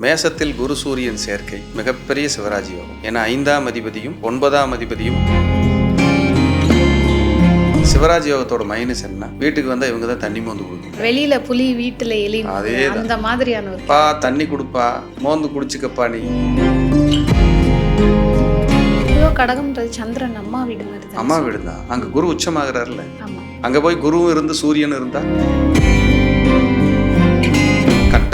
மேசத்தில் குரு சூரியன் சேர்க்கை மிகப்பெரிய சிவராஜ் யோகம் ஏன்னா ஐந்தாம் அதிபதியும் ஒன்பதாம் அதிபதியும் சிவராஜ் யோகத்தோட மைனஸ் என்ன? வீட்டுக்கு வந்தா இவங்க தான் தண்ணி மோந்து கொடுக்கும் வெளியில புலி வீட்டுல எலி அதேதான். அந்த மாதிரியான பா தண்ணி கொடுப்பா மோந்து குடிச்சுக்கப்பா நீ. கடகம்ன்றது சந்திரன் அம்மா வீடு மாதிரி அம்மா வீடு தான் அங்க குரு உச்சமாகறாருல அங்க போய் குருவும் இருந்து சூரியனும் இருந்தா?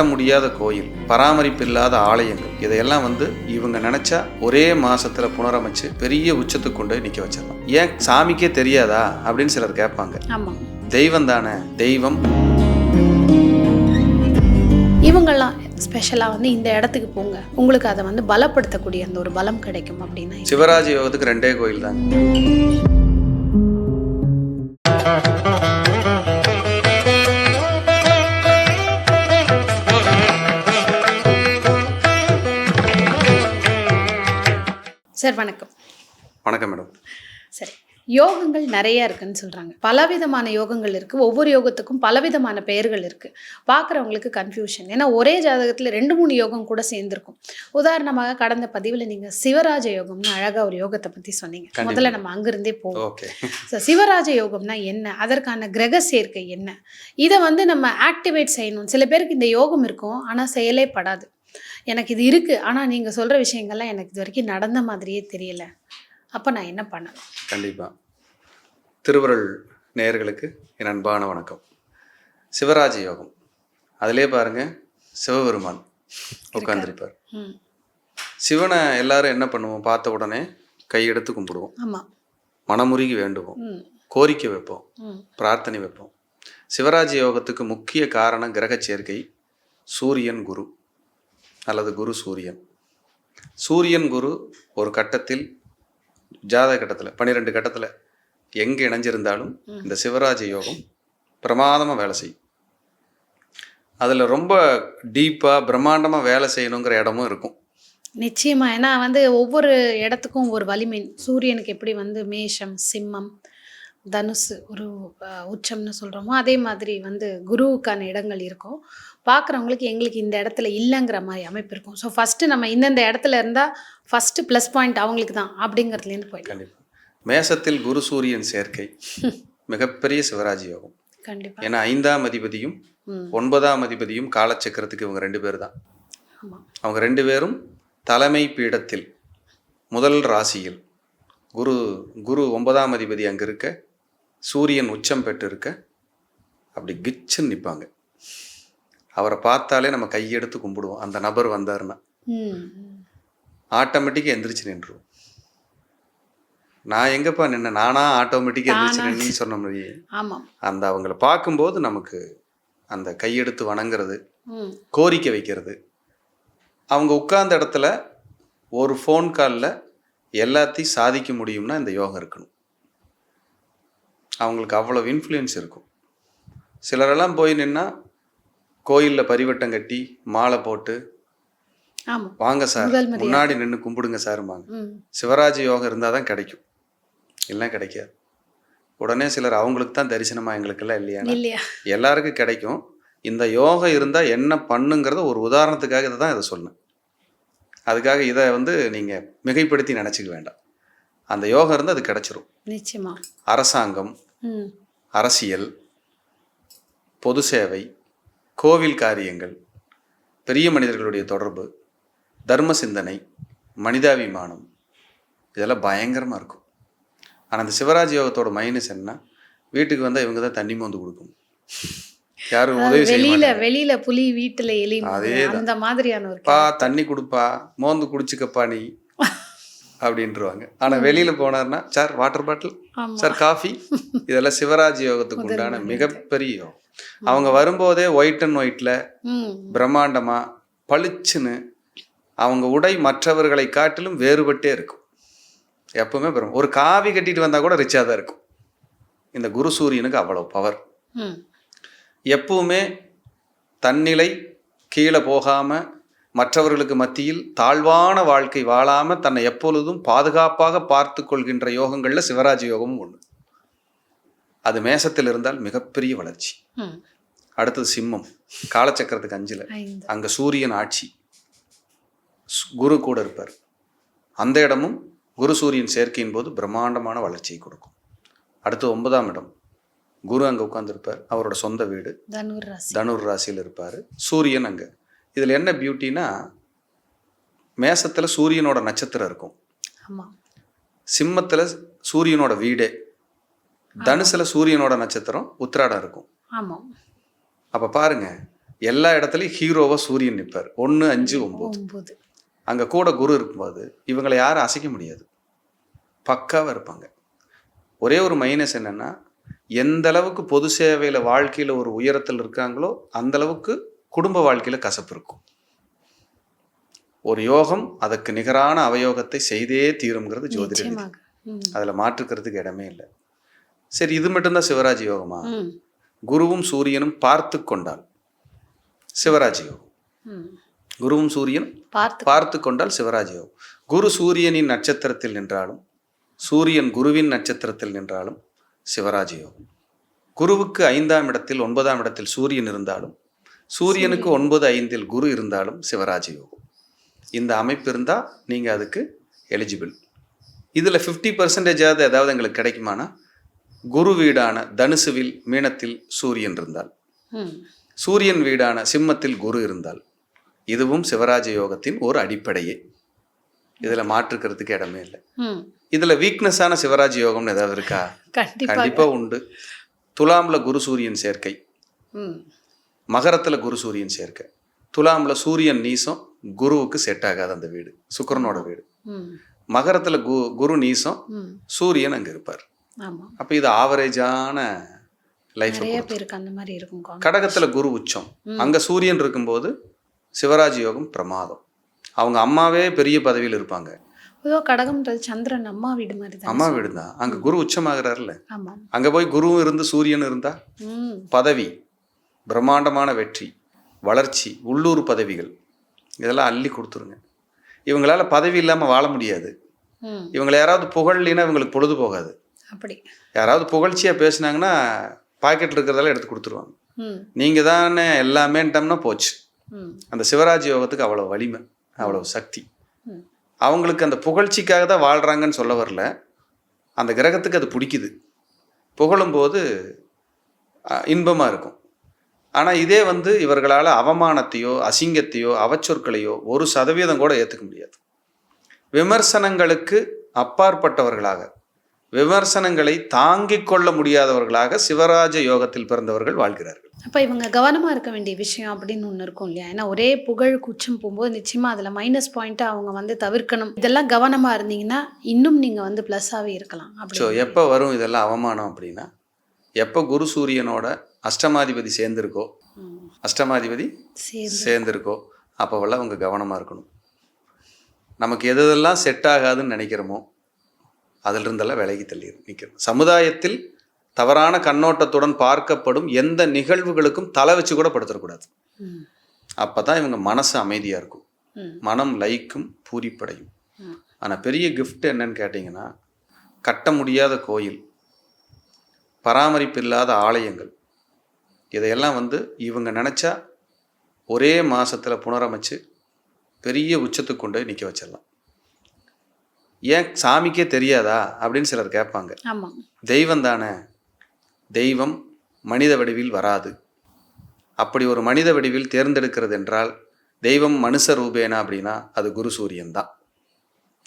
கட்ட முடியாத கோயில் பராமரிப்பு இல்லாத ஆலயங்கள் இதையெல்லாம் வந்து இவங்க நினைச்சா ஒரே மாசத்துல புனரமைச்சு பெரிய உச்சத்துக்கு கொண்டு போய் நிக்க வச்சிடலாம். ஏன் சாமிக்கே தெரியாதா? அப்படின்னு சிலர் கேட்பாங்க. தெய்வம் தானே? தெய்வம். இவங்கெல்லாம் ஸ்பெஷலா வந்து இந்த இடத்துக்கு போங்க. உங்களுக்கு அதை வந்து பலப்படுத்தக்கூடிய அந்த ஒரு பலம் கிடைக்கும் அப்படின்னா சிவராஜ யோகத்துக்கு ரெண்டே கோயில் தாங்க சார் வணக்கம். வணக்கம் மேடம். சரி யோகங்கள் நிறைய இருக்குன்னு சொல்றாங்க. பலவிதமான யோகங்கள் இருக்கு. ஒவ்வொரு யோகத்துக்கும் பலவிதமான பெயர்கள் இருக்கு. பார்க்குறவங்களுக்கு கன்ஃபியூஷன் ஏன்னா ஒரே ஜாதகத்துல ரெண்டு மூணு யோகம் கூட சேர்ந்திருக்கும். உதாரணமாக கடந்த பதிவுல நீங்க சிவராஜ யோகம்னு அழகா ஒரு யோகத்தை பத்தி சொன்னீங்க. முதல்ல நம்ம அங்கிருந்தே போவோம். So, சிவராஜ யோகம்னா என்ன? அதற்கான கிரக சேர்க்கை என்ன? இதை வந்து நம்ம ஆக்டிவேட் செய்யணும். சில பேருக்கு இந்த யோகம் இருக்கும் ஆனால் செயலே படாது. எனக்கு இது இருக்கு. ஆனால் நீங்கள் சொல்கிற விஷயங்கள்லாம் எனக்கு இது வரைக்கும் நடந்த மாதிரியே தெரியல. அப்போ நான் என்ன பண்ணணும்? கண்டிப்பா. திருவருள் நேயர்களுக்கு என் அன்பான வணக்கம். சிவராஜ யோகம். அதிலே பாருங்க சிவபெருமான் உட்கார்ந்திருப்பார். ம். சிவனை எல்லாரும் என்ன பண்ணுவோம்? பார்த்த உடனே கையெடுத்து கும்பிடுவோம். ஆமாம் மனமுருகி வேண்டுவோம். கோரிக்கை வைப்போம். பிரார்த்தனை வைப்போம். சிவராஜ யோகத்துக்கு முக்கிய காரணம் கிரக சேர்க்கை சூரியன் குரு. அல்லது குரு சூரியன். சூரியன் குரு ஒரு கட்டத்தில் ஜாதக கட்டத்தில் பன்னிரெண்டு கட்டத்தில் எங்கே இணைஞ்சிருந்தாலும் இந்த சிவராஜ யோகம் பிரமாதமாக வேலை செய்யும். அதில் ரொம்ப டீப்பாக பிரம்மாண்டமாக வேலை செய்யணுங்கிற இடமும் இருக்கும். நிச்சயமா. ஏன்னா வந்து ஒவ்வொரு இடத்துக்கும் ஒரு வலிமை. சூரியனுக்கு எப்படி வந்து மேஷம் சிம்மம் தனுசு ஒரு உச்சம்னு சொல்கிறோமோ அதே மாதிரி வந்து குருவுக்கான இடங்கள் இருக்கும். பார்க்குறவங்களுக்கு எங்களுக்கு இந்த இடத்துல இல்லைங்கிற மாதிரி அமைப்பு இருக்கும். ஸோ ஃபஸ்ட்டு நம்ம இந்தந்த இடத்துல இருந்தால் ஃபஸ்ட்டு ப்ளஸ் பாயிண்ட் அவங்களுக்கு தான் அப்படிங்கிறதுலேருந்து போயிடலாம். கண்டிப்பாக மேசத்தில் குரு சூரியன் சேர்க்கை மிகப்பெரிய சிவராஜ யோகம். கண்டிப்பாக ஏன்னா ஐந்தாம் அதிபதியும் ஒன்பதாம் அதிபதியும் காலச்சக்கரத்துக்கு இவங்க ரெண்டு பேர் தான். அவங்க ரெண்டு பேரும் தலைமை பீடத்தில் முதல் ராசியில் குரு குரு ஒன்பதாம் அதிபதி அங்கே இருக்க சூரியன் உச்சம் பெற்று இருக்க அப்படி கிச்சுன்னு நிற்பாங்க அவரை பார்த்தாலே நம்ம கையெடுத்து கும்பிடுவோம். அந்த நபர் வந்தாருன்னா. ஆட்டோமேட்டிக்காக எந்திரிச்சு நின்றுவோம் நான் எங்கப்பா நின்ன நானா ஆட்டோமேட்டிக்காக எந்திரிச்சு? நின்னு சொன்ன மாதிரி அந்த அவங்கள பார்க்கும்போது நமக்கு அந்த கையெடுத்து வணங்குறது கோரிக்கை வைக்கிறது. அவங்க உட்கார்ந்த இடத்துல ஒரு ஃபோன் காலில் எல்லாத்தையும் சாதிக்க முடியும்னா இந்த யோகம் இருக்கணும். அவங்களுக்கு அவ்வளோ இன்ஃப்ளூயன்ஸ் இருக்கும். சிலரெல்லாம் போய் நின்னா கோயிலில் பரிவட்டம் கட்டி மாலை போட்டு வாங்க சார். முன்னாடி நின்று கும்பிடுங்க சார்பாங்க ம். சிவராஜ யோகம் இருந்தால் தான் கிடைக்கும். இல்லை கிடைக்காது. உடனே சிலர் அவங்களுக்கு தான் தரிசனமா எங்களுக்கெல்லாம் இல்லையா? எல்லாருக்கும் கிடைக்கும். இந்த யோகம் இருந்தால் என்ன பண்ணுங்கிறத ஒரு உதாரணத்துக்காக இதை தான் இதை சொன்னேன். அதுக்காக இதை வந்து நீங்கள் மிகைப்படுத்தி நினச்சிக்க வேண்டாம். அந்த யோகம் இருந்தால் அது கிடைச்சிரும். நிச்சயமா. அரசாங்கம் அரசியல் பொது சேவை கோவில் காரியங்கள் பெரிய மனிதர்களுடைய தொடர்பு தர்ம சிந்தனை மனிதாபிமானம் இதெல்லாம் பயங்கரமாக இருக்கும் ஆனால் அந்த சிவராஜ் யோகத்தோட மைனஸ் என்ன வீட்டுக்கு வந்தால் இவங்க தான் தண்ணி மோந்து கொடுக்கும் யாரும் உதவி வெளியில. வெளியில புலி வீட்டுல எலி அதேதான். அந்த மாதிரியான பா தண்ணி கொடுப்பா மோந்து குடிச்சுக்கப்பா நீ அப்படின்ட்டுருவாங்க ஆனால் வெளியில் போனார்னா sir water bottle sir coffee இதெல்லாம் சிவராஜ் யோகத்துக்கு உண்டான. மிகப்பெரிய யோகம். அவங்க வரும்போதே ஒயிட் அண்ட் ஒயிட்டில் பிரம்மாண்டமாக பளிச்சுன்னு அவங்க உடை மற்றவர்களை காட்டிலும் வேறுபட்டே இருக்கும். எப்பவுமே பெரும். ஒரு காவி கட்டிட்டு வந்தால் கூட ரிச்சாக தான் இருக்கும். இந்த குரு சூரியனுக்கு அவ்வளோ பவர் எப்பவுமே தன்னிலை கீழே போகாமல் மற்றவர்களுக்கு மத்தியில் தாழ்வான வாழ்க்கை வாழாமல் தன்னை எப்பொழுதும் பாதுகாப்பாக பார்த்து கொள்கின்ற யோகங்களில் சிவராஜ யோகமும் ஒன்று அது மேசத்தில் இருந்தால் மிகப்பெரிய வளர்ச்சி. அடுத்தது சிம்மம். காலச்சக்கரத்துக்கு அஞ்சில். அங்கே சூரியன் ஆட்சி. குரு கூட இருப்பார். அந்த இடமும் குரு சூரியன் சேர்க்கையின் போது பிரம்மாண்டமான வளர்ச்சியை கொடுக்கும். அடுத்து ஒன்பதாம் இடம். குரு அங்கே உட்காந்துருப்பார் அவரோட சொந்த வீடு. தனுர் ராசி. தனுர் ராசியில் இருப்பார். சூரியன் அங்கே. இதில் என்ன பியூட்டினா மேசத்தில் சூரியனோட நட்சத்திரம் இருக்கும். சிம்மத்தில் சூரியனோட வீடே தனுசுல சூரியனோட நட்சத்திரம் உத்திராடம் இருக்கும். ஆமா. அப்போ பாருங்க எல்லா இடத்துலையும் ஹீரோவா சூரியன் நிற்பார் ஒன்று அஞ்சு ஒம்பது. அங்கே கூட குரு இருக்கும்போது இவங்களை யாரும் அசைக்க முடியாது. பக்காவாக இருப்பாங்க. ஒரே ஒரு மைனஸ் என்னன்னா எந்த அளவுக்கு பொது சேவையில் வாழ்க்கையில் ஒரு உயரத்தில் இருக்காங்களோ அந்த அளவுக்கு குடும்ப வாழ்க்கையில் கசப்பு இருக்கும். ஒரு யோகம் அதற்கு நிகரான அவயோகத்தை செய்தே தீரும்ங்கிறது ஜோதிட. அதில் மாற்றுக்கிறதுக்கு இடமே இல்லை. சரி இது மட்டும்தான் சிவராஜ் யோகமா. குருவும் சூரியனும் பார்த்து கொண்டால் சிவராஜ் யோகம். குருவும் சூரியன் பார்த்து கொண்டால் சிவராஜ் யோகம். குரு சூரியனின் நட்சத்திரத்தில் நின்றாலும் சூரியன் குருவின் நட்சத்திரத்தில் நின்றாலும் சிவராஜ் யோகம். குருவுக்கு ஐந்தாம் இடத்தில் ஒன்பதாம் இடத்தில் சூரியன் இருந்தாலும் சூரியனுக்கு ஒன்பது ஐந்தில் குரு இருந்தாலும் சிவராஜ் யோகம். இந்த அமைப்பு இருந்தால் நீங்கள் அதுக்கு எலிஜிபிள் இதில் ஃபிஃப்டி பர்சன்டேஜாவது ஏதாவது எங்களுக்கு கிடைக்குமானா குரு வீடான தனுசுவில் மீனத்தில் சூரியன் இருந்தால். சூரியன் வீடான சிம்மத்தில் குரு இருந்தால் இதுவும் சிவராஜ யோகத்தின் ஒரு அடிப்படையே. இதில் மாற்றுக்கிறதுக்கு இடமே இல்லை. இதில் வீக்னஸான சிவராஜ் யோகம்னு ஏதாவது இருக்கா? கண்டிப்பா கண்டிப்பாக உண்டு. துலாம்ல குரு சூரியன் சேர்க்கை. மகரத்தில் குரு சூரியன் சேர்க்கை. துலாம்ல சூரியன் நீசம் குருவுக்கு செட் ஆகாது அந்த வீடு. சுக்கிரனோட வீடு. மகரத்தில் கு குரு நீசம். சூரியன் அங்கே இருப்பார். அப்போ இது ஆவரேஜான லைஃப் அந்த மாதிரி இருக்கும் காம். கடகத்துல குரு உச்சம். அங்க சூரியன் இருக்கும்போது சிவராஜ் யோகம் பிரமாதம். அவங்க அம்மாவே பெரிய பதவியில் இருப்பாங்க. கடகம்ன்றது சந்திரன் அம்மா வீடு மாதிரி தான் அம்மா வீடு தான் அங்க குரு உச்சமாகிறாருல்ல. அங்க போய் குருவும் இருந்து சூரியன் இருந்தா. பதவி பிரம்மாண்டமான வெற்றி வளர்ச்சி உள்ளூர் பதவிகள். இதெல்லாம் அள்ளி கொடுத்துருங்க. இவங்களால பதவி இல்லாம வாழ முடியாது. இவங்களை யாராவது புகழலினா இவங்களுக்கு பொழுது போகாது. அப்படி. யாராவது புகழ்ச்சியா பேசுனாங்கன்னா பாக்கெட்ல இருக்கிறதெல்லாம் எடுத்து கொடுத்துருவாங்க. ம். நீங்க தானே எல்லாமேன்ட்டோம்னா போச்சு. அந்த சிவராஜ் யோகத்துக்கு அவ்வளோ வலிமை அவ்வளோ சக்தி. அவங்களுக்கு அந்த புகழ்ச்சிக்காக தான் வாழ்கிறாங்கன்னு சொல்ல வரல. அந்த கிரகத்துக்கு அது பிடிக்குது. புகழும்போது இன்பமாக இருக்கும். ஆனால் இதே வந்து இவர்களால் அவமானத்தையோ அசிங்கத்தையோ அவச்சொற்களையோ ஒரு சதவீதம் கூட ஏற்றுக்க முடியாது. விமர்சனங்களுக்கு அப்பாற்பட்டவர்களாக விமர்சனங்களை தாங்கிக் கொள்ள முடியாதவர்களாக சிவராஜ யோகத்தில் பிறந்தவர்கள் வாழ்கிறார்கள். அப்ப இவங்க கவனமா இருக்க வேண்டிய விஷயம் அப்படின்னு ஒண்ணு இருக்கும் இல்லையா? ஏன்னா ஒரே புகழ் குச்சம் போகும்போது நிச்சயமா அதுல மைனஸ் பாயிண்ட்டை அவங்க வந்து தவிர்க்கணும். இதெல்லாம் கவனமா இருந்தீங்கன்னா இன்னும் நீங்க வந்து ப்ளஸ்ஸாவே இருக்கலாம். ஸோ எப்போ வரும் இதெல்லாம் அவமானம் அப்படின்னா எப்போ குரு சூரியனோட அஷ்டமாதிபதி சேர்ந்திருக்கோ. அஷ்டமாதிபதி சரி சேர்ந்திருக்கோ? அப்போவெல்லாம் அவங்க கவனமாக இருக்கணும். நமக்கு எது எதெல்லாம் செட் ஆகாதுன்னு நினைக்கிறோமோ அதிலிருந்தெல்லாம் விலகி தள்ளி நிற்கணும் சமுதாயத்தில் தவறான கண்ணோட்டத்துடன் பார்க்கப்படும் எந்த நிகழ்வுகளுக்கும் தலை வச்சு கூட படுத்துடக்கூடாது. அப்போ தான் இவங்க மனசு அமைதியாக இருக்கும். மனம் லைக்கும் பூரிப்படையும். ஆனால் பெரிய gift என்னன்னு கேட்டிங்கன்னா கட்ட முடியாத கோயில். பராமரிப்பு இல்லாத ஆலயங்கள். இதையெல்லாம் வந்து இவங்க நினச்சா ஒரே மாசத்துல புனரமைச்சு பெரிய உச்சத்துக்கு கொண்டு நிற்க வச்சிடலாம். ஏன் சாமிக்கே தெரியாதா? அப்படின்னு சிலர் கேட்பாங்க. தெய்வம் தானே. தெய்வம் மனித வடிவில் வராது. அப்படி ஒரு மனித வடிவில் தேர்ந்தெடுக்கிறது என்றால் தெய்வம் மனுஷ ரூபேனா அப்படின்னா அது குரு சூரியன் தான்.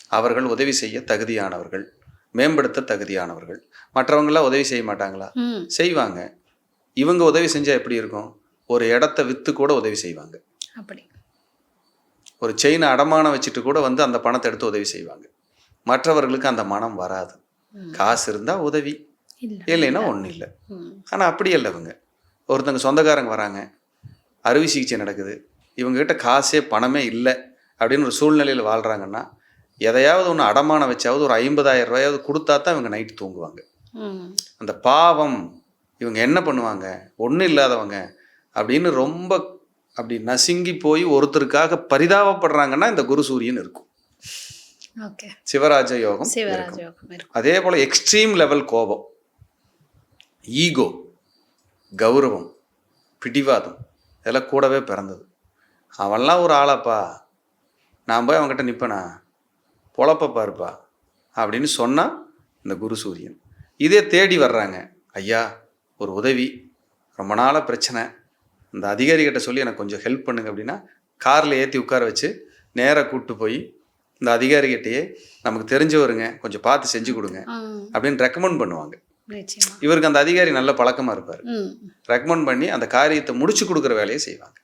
அவர்கள் உதவி செய்ய தகுதியானவர்கள். மேம்படுத்த தகுதியானவர்கள். மற்றவங்களாம் உதவி செய்ய மாட்டாங்களா. செய்வாங்க. இவங்க உதவி செஞ்சால் எப்படி இருக்கும்? ஒரு இடத்த விற்று கூட உதவி செய்வாங்க. அப்படி. ஒரு செயினை அடமானம் வச்சுட்டு கூட வந்து அந்த பணத்தை எடுத்து உதவி செய்வாங்க. மற்றவர்களுக்கு அந்த மனம் வராது. காசு இருந்தால் உதவி. இல்ல. இல்லைன்னா ஒன்றும் இல்லை. ம். ஆனால் அப்படி இல்லை இவங்க. ஒருத்தங்க சொந்தக்காரங்க வராங்க. அறுவை சிகிச்சை நடக்குது. இவங்ககிட்ட காசே பணமே இல்லை. அப்படின்னு ஒரு சூழ்நிலையில் வாழ்கிறாங்கன்னா எதையாவது ஒன்று அடமானம் வச்சாவது ஒரு ஐம்பதாயிரம் ரூபாயாவது கொடுத்தா தான் இவங்க நைட்டு தூங்குவாங்க. அந்த பாவம் இவங்க என்ன பண்ணுவாங்க? ஒன்றும் இல்லாதவங்க அப்படின்னு ரொம்ப அப்படி நசுங்கி போய் ஒருத்தருக்காக பரிதாபப்படுறாங்கன்னா இந்த குரு சூரியன் இருக்கும். சிவராஜ யோகம் அதே போல் எக்ஸ்ட்ரீம் லெவல் கோபம் ஈகோ கௌரவம் பிடிவாதம் இதெல்லாம் கூடவே பிறந்தது. அவன்லாம் ஒரு ஆளாப்பா. நான் போய் அவங்ககிட்ட நிற்பேனா பொழப்ப பாருப்பா அப்படின்னு சொன்னால் இந்த குரு சூரியன். இதே தேடி வர்றாங்க. ஐயா ஒரு உதவி. ரொம்ப நாளாக பிரச்சனை. இந்த அதிகாரிகிட்ட சொல்லி எனக்கு கொஞ்சம் ஹெல்ப் பண்ணுங்க அப்படின்னா காரில் ஏற்றி உட்கார வச்சு நேராக கூப்பிட்டு போய் இந்த அதிகாரிகிட்டயே நமக்கு தெரிஞ்சவருங்க கொஞ்சம் பார்த்து செஞ்சு கொடுங்க அப்படின்னு ரெக்கமெண்ட் பண்ணுவாங்க. இவருக்கு அந்த அதிகாரி நல்ல பழக்கமாக இருப்பார். ரெக்கமெண்ட் பண்ணி அந்த காரியத்தை முடிச்சு கொடுக்குற வேலையை செய்வாங்க.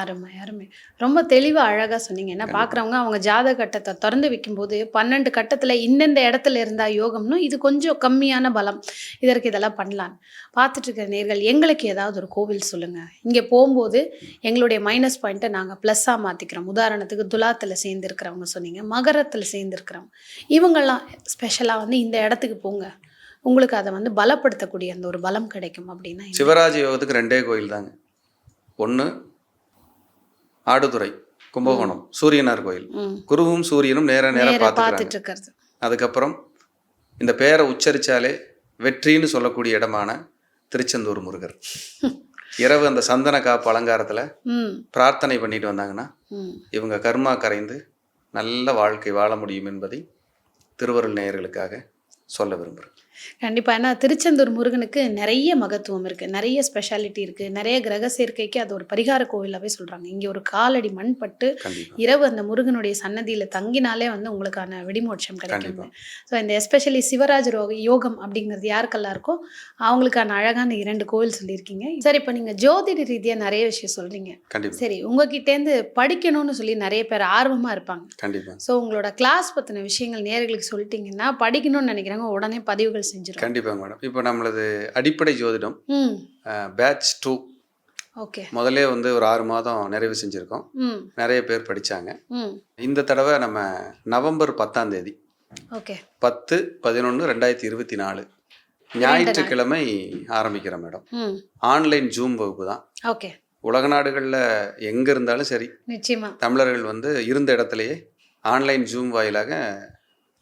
அருமை அருமை. ரொம்ப தெளிவாக அழகாக சொன்னீங்க. ஏன்னா பார்க்குறவங்க அவங்க ஜாதக கட்டத்தை திறந்து வைக்கும்போது பன்னெண்டு கட்டத்தில் இந்தந்த இடத்துல இருந்தா யோகம்னு இது கொஞ்சம் கம்மியான பலம். இதற்கு இதெல்லாம் பண்ணலாம் பார்த்துட்டு இருக்கிற நேர்கள் எங்களுக்கு ஏதாவது ஒரு கோவில் சொல்லுங்கள் இங்கே போகும்போது எங்களுடைய மைனஸ் பாயிண்ட்டை நாங்கள் ப்ளஸ்ஸாக மாற்றிக்கிறோம் உதாரணத்துக்கு துலாத்தில் சேர்ந்துருக்கிறவங்க சொன்னீங்க மகரத்தில் சேர்ந்துருக்கிறவங்க இவங்கெல்லாம் ஸ்பெஷலாக வந்து இந்த இடத்துக்கு போங்க. உங்களுக்கு அதை வந்து பலப்படுத்தக்கூடிய அந்த ஒரு பலம் கிடைக்கும் அப்படின்னா? சிவராஜ யோகத்துக்கு ரெண்டே கோயில் தாங்க ஒன்று ஆடுதுறை கும்பகோணம் சூரியனார் கோயில். குருவும் சூரியனும் நேர நேர நேரா பார்த்துக்கிறாங்க. பார்த்துட்டு அதுக்கப்புறம் இந்த பேரை உச்சரித்தாலே வெற்றின்னு சொல்லக்கூடிய இடமான திருச்செந்தூர் முருகர். இரவு அந்த சந்தன காப்பு அலங்காரத்தில் பிரார்த்தனை பண்ணிட்டு வந்தாங்கன்னா இவங்க கர்மா கரைந்து நல்ல வாழ்க்கை வாழ முடியும் என்பதை திருவருள் நேயர்களுக்காக சொல்ல விரும்புகிறேன் கண்டிப்பாக ஏன்னா திருச்செந்தூர் முருகனுக்கு நிறைய மகத்துவம் இருக்குது நிறைய ஸ்பெஷாலிட்டி இருக்குது நிறைய கிரக சேர்க்கைக்கு அது ஒரு பரிகார கோவிலாகவே சொல்கிறாங்க இங்கே ஒரு காலடி மண் பட்டு இரவு அந்த முருகனுடைய சன்னதியில் தங்கினாலே வந்து உங்களுக்கான வெடிமோட்சம் கிடைக்கும். ஸோ இந்த எஸ்பெஷலி சிவராஜ யோகம் அப்படிங்கிறது யாருக்கெல்லாம் இருக்கோ அவங்களுக்கான அழகான இரண்டு கோவில் சொல்லியிருக்கீங்க. சரி இப்போ நீங்கள் ஜோதிட ரீதியாக நிறைய விஷயம் சொல்கிறீங்க சரி உங்ககிட்டேருந்து படிக்கணும்னு சொல்லி நிறைய பேர் ஆர்வமாக இருப்பாங்க. ஸோ உங்களோட கிளாஸ் பற்றின விஷயங்கள் நேர்களுக்கு சொல்லிட்டீங்கன்னா படிக்கணும்னு நினைக்கிறாங்க உடனே பதிவுகள் செஞ்சிடும் கண்டிப்பாக மேடம். இப்போ நம்மளது அடிப்படை ஜோதிடம் பேட்ச் டூ ஓகே. முதல்லே வந்து ஒரு ஆறு மாதம் நிறைவு செஞ்சுருக்கோம். நிறைய பேர் படித்தாங்க இந்த தடவை நம்ம நவம்பர் பத்தாம் தேதி ஓகே. பத்து பதினொன்று ரெண்டாயிரத்தி இருபத்தி நாலு ஞாயிற்றுக்கிழமை ஆரம்பிக்கிறோம் மேடம். ஆன்லைன் ஜூம் வகுப்பு தான். ஓகே. உலக நாடுகளில் எங்கே இருந்தாலும் சரி நிச்சயமா. தமிழர்கள் வந்து இருந்த இடத்துலையே ஆன்லைன் ஜூம் வாயிலாக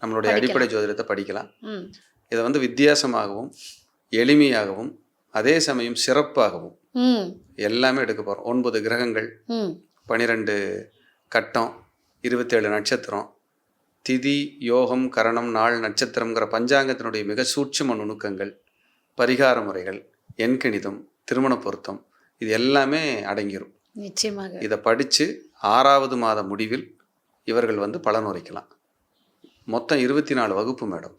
நம்மளுடைய. அடிப்படை ஜோதிடத்தை படிக்கலாம். இதை வந்து வித்தியாசமாகவும் எளிமையாகவும் அதே சமயம் சிறப்பாகவும் எல்லாமே எடுக்க போகிறோம் ஒன்பது கிரகங்கள் பனிரெண்டு கட்டம் இருபத்தேழு நட்சத்திரம் திதி யோகம் கரணம் நாள் நட்சத்திரம்ங்கிற பஞ்சாங்கத்தினுடைய மிக சூட்சும நுணுக்கங்கள் பரிகார முறைகள் எண்கணிதம் திருமண பொருத்தம் இது எல்லாமே அடங்கிரும். நிச்சயமாக. இதை படித்து ஆறாவது மாத முடிவில் இவர்கள் வந்து பலன் உரைக்கலாம். மொத்தம் இருபத்தி நாலு வகுப்பு மேடம்.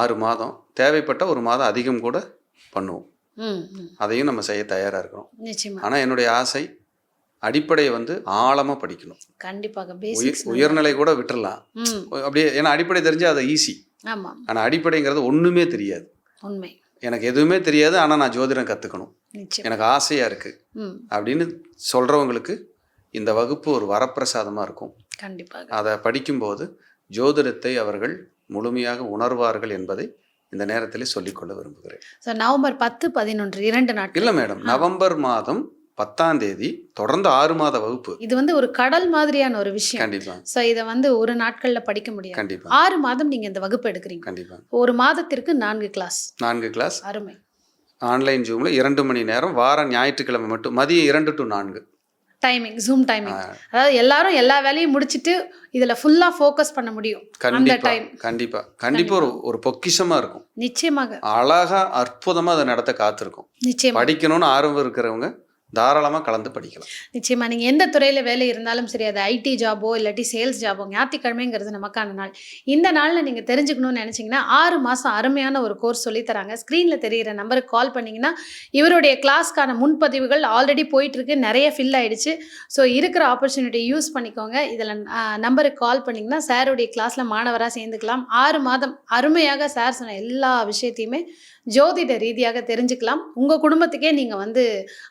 ஆறு மாதம். தேவைப்பட்ட ஒரு மாதம் அதிகம் கூட பண்ணுவோம். அதையும் நம்ம செய்ய தயாராக இருக்கிறோம். ஆனால் என்னுடைய ஆசை அடிப்படையை வந்து ஆழமாக படிக்கணும். கண்டிப்பாக உயர்நிலை கூட விட்டுறலாம். அப்படியே ஏன்னா அடிப்படை தெரிஞ்சால் அது ஈஸி ஆனால் அடிப்படைங்கிறது ஒன்றுமே தெரியாது. உண்மை. எனக்கு எதுவுமே தெரியாது ஆனால் நான் ஜோதிடம் கற்றுக்கணும் எனக்கு ஆசையாக இருக்குது அப்படின்னு சொல்கிறவங்களுக்கு இந்த வகுப்பு ஒரு வரப்பிரசாதமாக இருக்கும். கண்டிப்பாக அதை படிக்கும்போது ஜோதிடத்தை அவர்கள் முழுமையாக உணர்வார்கள் என்பதை இந்த நேரத்தில் சொல்லிக்கொள்ள விரும்புகிறேன். ஸோ நவம்பர் பத்து பதினொன்று இரண்டு நாட்கள். இல்லை மேடம் நவம்பர் மாதம் பத்தாம் தேதி தொடர்ந்து ஆறு மாத வகுப்பு. இது வந்து ஒரு கடல் மாதிரியான ஒரு விஷயம். கண்டிப்பா. ஸோ இதை வந்து ஒரு நாட்கள்ல படிக்க முடியாது. கண்டிப்பா. ஆறு மாதம் நீங்க இந்த வகுப்பு எடுக்கிறீங்க. கண்டிப்பா. ஒரு மாதத்திற்கு நான்கு கிளாஸ் நான்கு கிளாஸ் அருமை. ஆன்லைன் ஜூமில் இரண்டு மணி நேரம் வாரம் ஞாயிற்றுக்கிழமை மட்டும் மதியம் இரண்டு டு நான்கு. டைமிங் ஜூம் டைமிங் அதாவது எல்லாரும் எல்லா வேலையும் முடிச்சிட்டு இதுல ஃபுல்லா ஃபோக்கஸ் பண்ண முடியும் அந்த கண்டிப்பா டைம் கண்டிப்பா. கண்டிப்பா ஒரு ஒரு பொக்கிஷமா இருக்கும். நிச்சயமாக. அழகா அற்புதமா அதை நடத்த காத்திருக்கும். நிச்சயமா. படிக்கணும்னு ஆர்வம் இருக்கிறவங்க தாராளமாக கலந்து படிக்கலாம். நிச்சயமாக நீங்கள் எந்த துறையில் வேலை இருந்தாலும் சரி அது ஐடி ஜாபோ இல்லாட்டி சேல்ஸ் ஜாபோ ஞாயிற்றுக்கிழமைங்கிறது நமக்கான நாள். இந்த நாளில் நீங்கள் தெரிஞ்சுக்கணும்னு நினச்சிங்கன்னா ஆறு மாதம் அருமையான ஒரு கோர்ஸ் சொல்லித்தராங்க ஸ்க்ரீனில் தெரிகிற நம்பருக்கு கால் பண்ணீங்கன்னா இவருடைய கிளாஸ்க்கான முன்பதிவுகள் ஆல்ரெடி போயிட்டுருக்கு நிறைய ஃபில் ஆகிடுச்சு ஸோ இருக்கிற ஆப்பர்ச்சுனிட்டி யூஸ் பண்ணிக்கோங்க. இதில் நம்பருக்கு கால் பண்ணிங்கன்னா சாருடைய கிளாஸில் மாணவராக சேர்ந்துக்கலாம். ஆறு மாதம் அருமையாக சார் சொன்ன எல்லா விஷயத்தையுமே ஜோதிட ரீதியாக தெரிஞ்சுக்கலாம். உங்க குடும்பத்துக்கே நீங்க வந்து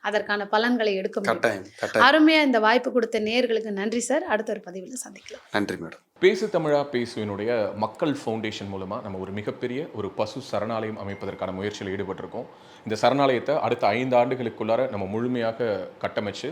அதற்கான பலன்களை எடுக்க முடியும். கட்டாயம் கட்டாயம். அருமையா இந்த வாய்ப்பு கொடுத்த நேயர்களுக்கு நன்றி சார். அடுத்த ஒரு பதிவில் சந்திக்கலாம். நன்றி மேடம். பேசு தமிழா பேசுவினுடைய மக்கள் ஃபவுண்டேஷன் மூலமாக நம்ம ஒரு மிகப்பெரிய ஒரு பசு சரணாலயம் அமைப்பதற்கான முயற்சியில் ஈடுபட்டிருக்கோம். இந்த சரணாலயத்தை அடுத்த ஐந்து ஆண்டுகளுக்குள்ளார நம்ம முழுமையாக கட்டமைச்சு